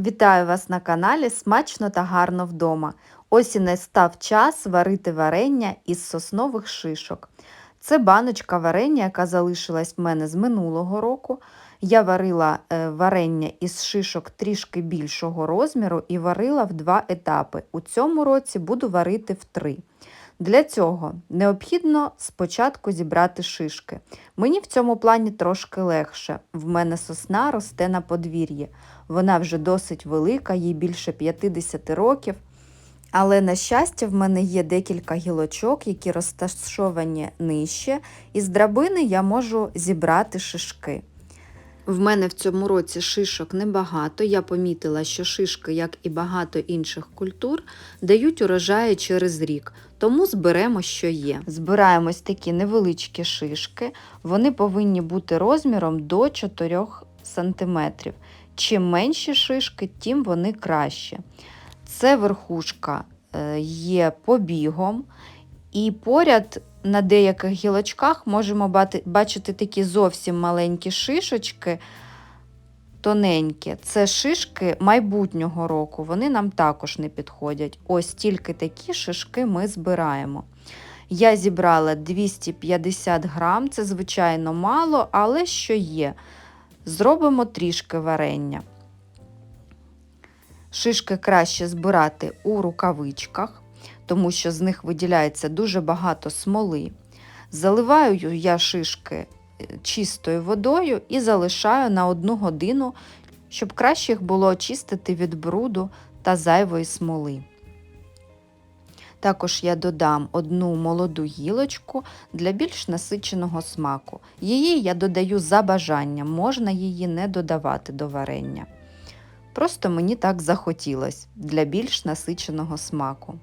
Вітаю вас на каналі Смачно та гарно вдома. Ось і настав час варити варення із соснових шишок. Це баночка варення, яка залишилась в мене з минулого року. Я варила е, варення із шишок трішки більшого розміру і варила в два етапи. У цьому році буду варити в три. Для цього необхідно спочатку зібрати шишки. Мені в цьому плані трошки легше. В мене сосна росте на подвір'ї. Вона вже досить велика, їй більше 50 років. Але, на щастя, в мене є декілька гілочок, які розташовані нижче, і з драбини я можу зібрати шишки. В мене в цьому році шишок небагато. Я помітила, що шишки, як і багато інших культур, дають урожаї через рік, тому зберемо, що є. Збираємо ось такі невеличкі шишки, вони повинні бути розміром до 4 см. Чим менші шишки, тим вони краще. Це верхушка е, є побігом, і поряд на деяких гілочках можемо бачити такі зовсім маленькі шишечки, тоненькі. Це шишки майбутнього року, вони нам також не підходять. Ось тільки такі шишки ми збираємо. Я зібрала 250 грам, це звичайно мало, але що є. Зробимо трішки варення. Шишки краще збирати у рукавичках, тому що з них виділяється дуже багато смоли. Заливаю я шишки е, чистою водою і залишаю на одну годину, щоб краще їх було очистити від бруду та зайвої смоли. Також я додам одну молоду гілочку для більш насиченого смаку. Її я додаю за бажанням, можна її не додавати до варення. Просто мені так захотілося для більш насиченого смаку.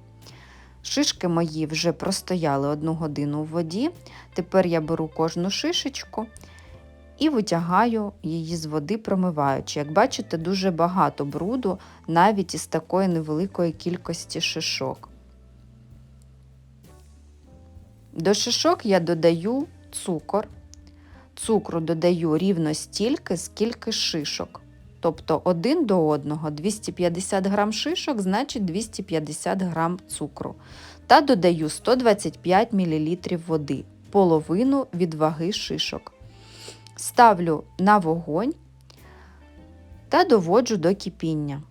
Шишки мої вже простояли одну годину в воді. Тепер я беру кожну шишечку і витягаю її з води, промиваючи. Як бачите, дуже багато бруду навіть із такої невеликої кількості шишок. До шишок я додаю цукор. Цукру додаю рівно стільки, скільки шишок. Тобто один до одного 250 грам шишок, значить 250 грам цукру. Та додаю 125 мл води, половину від ваги шишок. Ставлю на вогонь та доводжу до кипіння.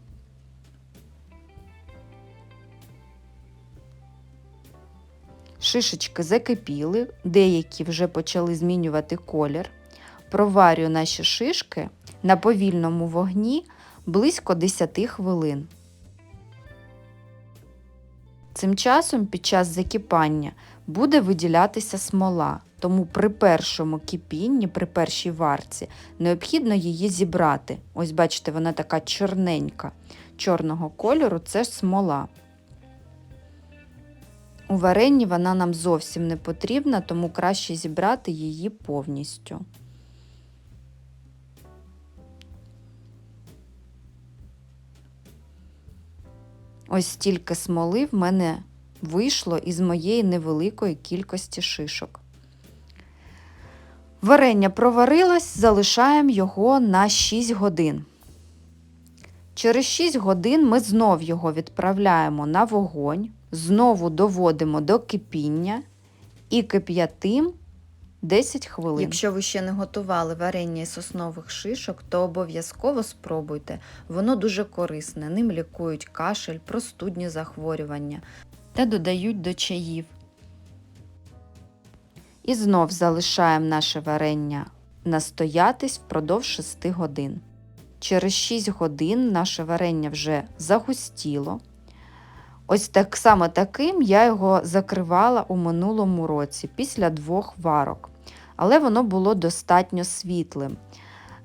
Шишечки закипіли, деякі вже почали змінювати колір. Проварю наші шишки на повільному вогні близько 10 хвилин. Цим часом під час закипання буде виділятися смола, тому при першому кипінні, при першій варці, необхідно її зібрати. Ось бачите, вона така чорненька, чорного кольору це ж смола. У варенні вона нам зовсім не потрібна, тому краще зібрати її повністю. Ось стільки смоли в мене вийшло із моєї невеликої кількості шишок. Варення проварилось, залишаємо його на 6 годин. Через 6 годин ми знов його відправляємо на вогонь, знову доводимо до кипіння і кип'ятим 10 хвилин. Якщо ви ще не готували варення із соснових шишок, то обов'язково спробуйте. Воно дуже корисне. Ним лікують кашель, простудні захворювання та додають до чаїв. І знов залишаємо наше варення настоятись впродовж 6 годин. Через 6 годин наше варення вже загустіло. Ось так само таким я його закривала у минулому році після двох варок. Але воно було достатньо світлим.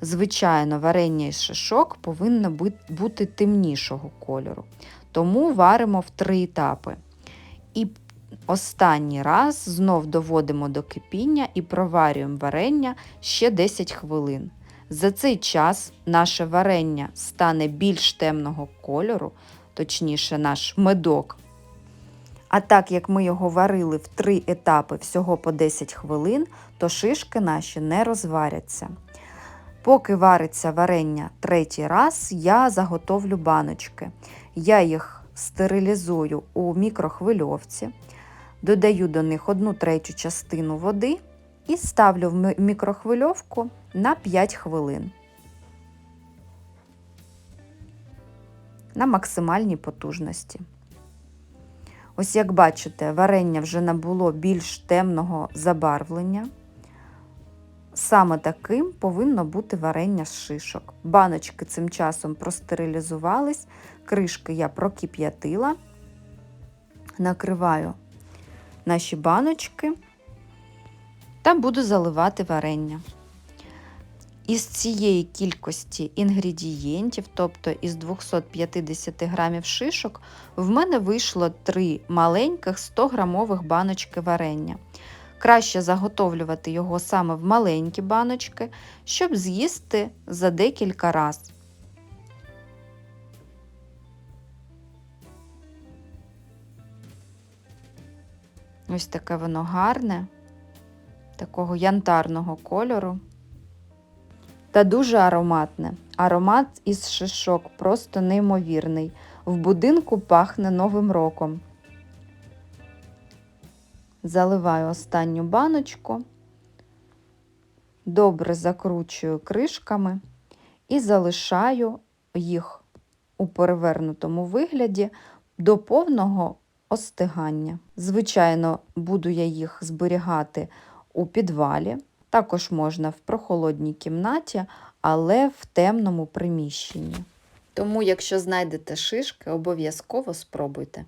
Звичайно, варення із шишок повинно бути темнішого кольору. Тому варимо в три етапи. І останній раз знов доводимо до кипіння і проварюємо варення ще 10 хвилин. За цей час наше варення стане більш темного кольору, точніше, наш медок. А так як ми його варили в три етапи всього по 10 хвилин, то шишки наші не розваряться. Поки вариться варення третій раз, я заготовлю баночки. Я їх стерилізую у мікрохвильовці, додаю до них 1 третю частину води і ставлю в мікрохвильовку на 5 хвилин. На максимальній потужності. Ось як бачите, варення вже набуло більш темного забарвлення. Саме таким повинно бути варення з шишок. Баночки цим часом простерилізувались, кришки я прокип'ятила, накриваю наші баночки та буду заливати варення. Із цієї кількості інгредієнтів, тобто із 250 грамів шишок, в мене вийшло 3 маленьких 100 грамових баночки варення. Краще заготовлювати його саме в маленькі баночки, щоб з'їсти за декілька разів. Ось таке воно гарне, такого янтарного кольору. Та дуже ароматне. Аромат із шишок просто неймовірний. В будинку пахне Новим роком. Заливаю останню баночку, добре закручую кришками і залишаю їх у перевернутому вигляді до повного остигання. Звичайно, буду я їх зберігати у підвалі. Також можна в прохолодній кімнаті, але в темному приміщенні. Тому, якщо знайдете шишки, обов'язково спробуйте.